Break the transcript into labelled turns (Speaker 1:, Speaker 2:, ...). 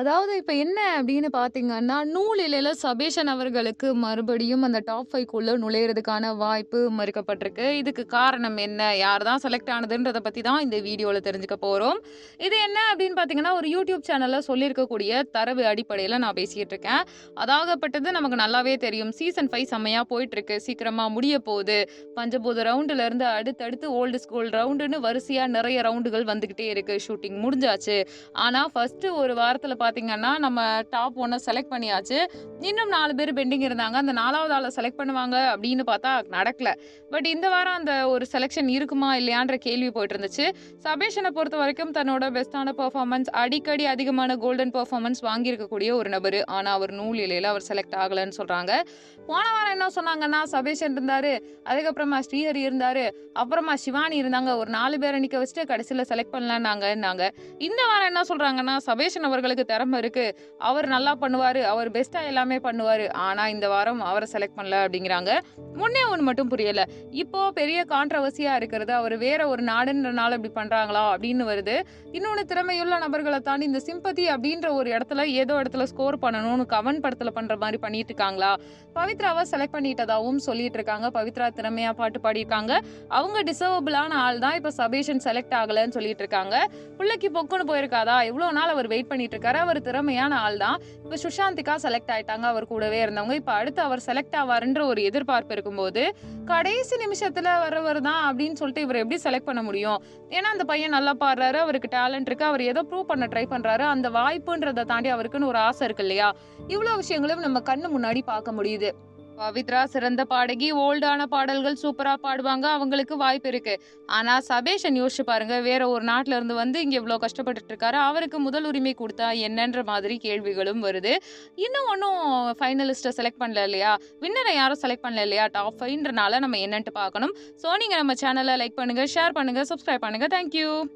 Speaker 1: அதாவது இப்போ என்ன அப்படின்னு பார்த்தீங்கன்னா, நூலிலையில் சபேஷன் அவர்களுக்கு மறுபடியும் அந்த டாப் ஃபைவ்க்குள்ளே நுழையிறதுக்கான வாய்ப்பு மறுக்கப்பட்டிருக்கு. இதுக்கு காரணம் என்ன? யார் தான் செலக்ட் ஆனதுன்றதை பற்றி தான் இந்த வீடியோவில் தெரிஞ்சுக்க போகிறோம் இது என்ன அப்படின்னு பார்த்தீங்கன்னா, ஒரு யூடியூப் சேனலில் சொல்லியிருக்கக்கூடிய தரவு அடிப்படையில் நான் பேசிகிட்டு இருக்கேன். அதாகப்பட்டது நமக்கு நல்லாவே தெரியும். சீசன் ஃபைவ் செம்மையாக போயிட்டுருக்கு. சீக்கிரமாக முடிய போகுது. பஞ்சபூத ரவுண்டுலேருந்து அடுத்தடுத்து ஓல்டு ஸ்கூல் ரவுண்டுன்னு வரிசையாக நிறைய ரவுண்டுகள் வந்துக்கிட்டே இருக்குது ஷூட்டிங் முடிஞ்சாச்சு. ஆனால் ஃபஸ்ட்டு ஒரு வாரத்தில் பார்த்தீங்கன்னா, நம்ம டாப் ஒன்று செலக்ட் பண்ணியாச்சு. இன்னும் நாலு பேர் பெண்டிங் இருந்தாங்க. அந்த நாலாவது ஆளை செலக்ட் பண்ணுவாங்க அப்படின்னு பார்த்தா நடக்கல. பட் இந்த வாரம் அந்த ஒரு செலெக்ஷன் இருக்குமா? இல்லையான்ற கேள்வி போயிட்டு இருந்துச்சு. சபேஷனை பொறுத்த வரைக்கும் தன்னோட பெஸ்ட்டான பெர்ஃபார்மன்ஸ் அடிக்கடி அதிகமான கோல்டன் பெர்ஃபார்மன்ஸ் வாங்கியிருக்கக்கூடிய ஒரு நபர் ஆனால் அவர் நூல் இல்லையில அவர் செலக்ட் ஆகலைன்னு சொல்றாங்க. போன வாரம் என்ன சொன்னாங்கன்னா, சபேஷன் இருந்தார் அதுக்கப்புறமா ஸ்ரீஹரி இருந்தார் அப்புறமா சிவானி இருந்தாங்க. ஒரு நாலு பேரை நிற்க வச்சுட்டு கடைசியில் செலக்ட் பண்ணலான்னாங்கன்னாங்க இந்த வாரம் என்ன சொல்றாங்கன்னா, சபேஷன் அவர்களுக்கு திறமை இருக்கு. அவர் நல்லா பண்ணுவாரு. அவர் பெஸ்டா எல்லாமே பண்ணுவாரு. ஆனா, இந்த வாரம் அவரை செலக்ட் பண்ணல அப்படிங்கிறாங்க. முன்னே ஒன்று மட்டும் புரியல. இப்போ பெரிய கான்ட்ரவர்சியா இருக்கிறது அவர் வேற ஒரு நாடுன்றனால இப்படி பண்றாங்களா? அப்படின்னு வருது. இன்னொன்று திறமையுள்ள நபர்களை தாண்டி இந்த சிம்பதி அப்படின்ற ஒரு இடத்துல ஏதோ இடத்துல ஸ்கோர் பண்ணணும்னு கவன் படத்துல பண்ற மாதிரி பண்ணிட்டு இருக்காங்களா? பவித்ராவை செலக்ட் பண்ணிட்டதாகவும் சொல்லிட்டு இருக்காங்க. பவித்ரா திறமையா பாட்டு பாடியிருக்காங்க. அவங்க டிசர்வபிளான ஆள் தான். இப்ப சபேஷன் செலக்ட் ஆகலன்னு சொல்லிட்டு இருக்காங்க. பிள்ளைக்கு பொக்குன்னு போயிருக்காதா? இவ்ளோ நாள் அவர் வெயிட் பண்ணிட்டு இருக்காரு. அவர் திறமையான ஆள் தான். இப்போ சுஷாந்திகா செலக்ட் ஆயிட்டாங்க. அவர் கூடவே இருந்தவங்க. இப்போ அடுத்து அவர் செலக்ட் ஆவாருன்ற ஒரு எதிர்பார்ப்பு இருக்கும்போது, கடைசி நிமிஷத்துல வரவர் தான் அப்படின்னு சொல்லிட்டு இவர் எப்படி செலக்ட் பண்ண முடியும்? ஏன்னா, அந்த பையன் நல்லா பாடுறாரு. அவருக்கு டேலண்ட் இருக்கு. அவர் ஏதோ ப்ரூவ் பண்ண ட்ரை பண்றாரு. அந்த வாய்ப்புன்றதை தாண்டி அவருக்குன்னு ஒரு ஆசை இருக்கு இல்லையா? இவ்வளவு விஷயங்களும் நம்ம கண்ணு முன்னாடி பார்க்க முடியுது. பவித்ரா சிறந்த பாடகி. ஓல்டான பாடல்கள் சூப்பரா பாடுவாங்க. அவங்களுக்கு வாய்ப்பு இருக்கு. ஆனா, சபேஷன் யோசிச்சு பாருங்க. வேற ஒரு நாட்டுல இருந்து வந்து இங்க இவ்வளவு கஷ்டப்பட்டுட்டு இருக்காரு. அவருக்கு முதல் உரிமை கொடுத்தா என்னன்ற மாதிரி கேள்விகளும் வருது. இன்னும் ஒன்றும் ஃபைனலிஸ்ட்டை செலக்ட் பண்ணல இல்லையா? வின்னரை யாரும் செலக்ட் பண்ணல இல்லையா? டாப் ஃபைவ்ன்றனால நம்ம என்னன்ட்டு பார்க்கணும். ஸோ, நீங்க நம்ம சேனலை லைக் பண்ணுங்க, ஷேர் பண்ணுங்க, சப்ஸ்கிரைப் பண்ணுங்க. Thank you.